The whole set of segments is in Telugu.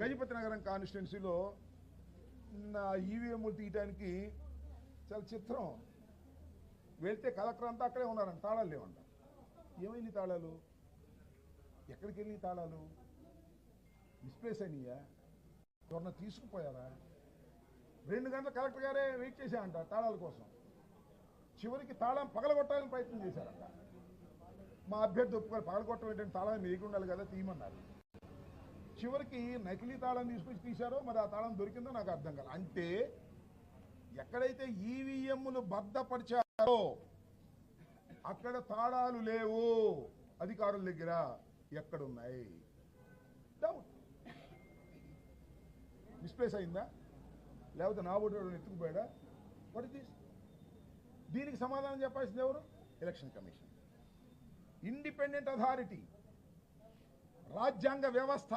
గజపతి నగరం కాన్స్టిట్యున్సీలో నా ఈవీఎంలు తీయడానికి చాలా చిత్రం. వెళ్తే కలెక్టర్ అంతా అక్కడే ఉన్నారంట తాళాలు లేవంట. ఏమైంది తాళాలు? ఎక్కడికి వెళ్ళి తాళాలు? మిస్ప్లేస్ అయినాయా? ఎవరన్నా తీసుకుపోయారా? రెండు గంటల కలెక్టర్ గారే వెయిట్ చేశారంట తాళాల కోసం. చివరికి తాళం పగలగొట్టాలని ప్రయత్నం చేశారంట. మా అభ్యర్థి ఒప్పుకొని పగలగొట్టడం ఏంటంటే తాళం మీకు ఉండాలి కదా తీయమన్నారు. చివరికి నకిలీ తాళం తీసుకొచ్చి తీశారో మరి ఆ తాళం దొరికిందో నాకు అర్థం కాదు అంటే ఎక్కడైతే ఈవీఎంలు బద్దపరిచారో అక్కడ తాళాలు లేవు. అధికారుల దగ్గర ఎక్కడున్నాయి? డౌట్ మిస్ప్లేస్ అయిందా? లేకపోతే నా ఓటు ఎత్తుకుపోయాడా? వాట్ ఇస్ దిస్ దీనికి సమాధానం చెప్పాల్సింది ఎవరు? ఎలక్షన్ కమిషన్ ఇండిపెండెంట్ అథారిటీ రాజ్యాంగ వ్యవస్థ.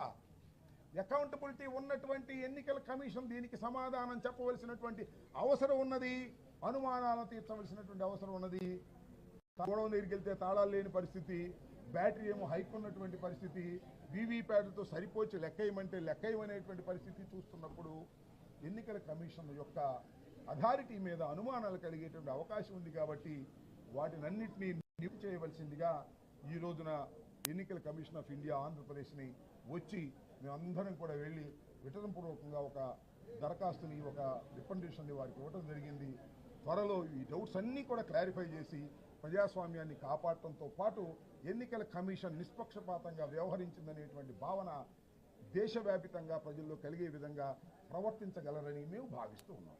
అకౌంటబిలిటీ ఉన్నటువంటి ఎన్నికల కమిషన్ దీనికి సమాధానం చెప్పవలసినటువంటి అవసరం ఉన్నది అనుమానాలను తీర్చవలసినటువంటి అవసరం ఉన్నది. గొడవ దగ్గరికి వెళ్తే తాళాలు లేని పరిస్థితి బ్యాటరీ ఏమో హైక్ ఉన్నటువంటి పరిస్థితి వీవీప్యాట్లతో సరిపోచి లెక్కయమంటే లెక్కయమనేటువంటి పరిస్థితి చూస్తున్నప్పుడు ఎన్నికల కమిషన్ యొక్క అథారిటీ మీద అనుమానాలు కలిగేటువంటి అవకాశం ఉంది కాబట్టి వాటినన్నింటినీ నిపు చేయవలసిందిగా ఈ రోజున ఎన్నికల కమిషన్ ఆఫ్ ఇండియా ఆంధ్రప్రదేశ్ని వచ్చి మేమందరం కూడా వెళ్ళి విటనపూర్వకంగా ఒక దరఖాస్తుని ఒక రికమెండేషన్ని వారికి ఇవ్వడం జరిగింది. త్వరలో ఈ డౌట్స్ అన్నీ కూడా క్లారిఫై చేసి ప్రజాస్వామ్యాన్ని కాపాడటంతో పాటు ఎన్నికల కమిషన్ నిష్పక్షపాతంగా వ్యవహరించిందనేటువంటి భావన దేశవ్యాపితంగా ప్రజల్లో కలిగే విధంగా ప్రవర్తించగలరని మేము భావిస్తూ ఉన్నాం.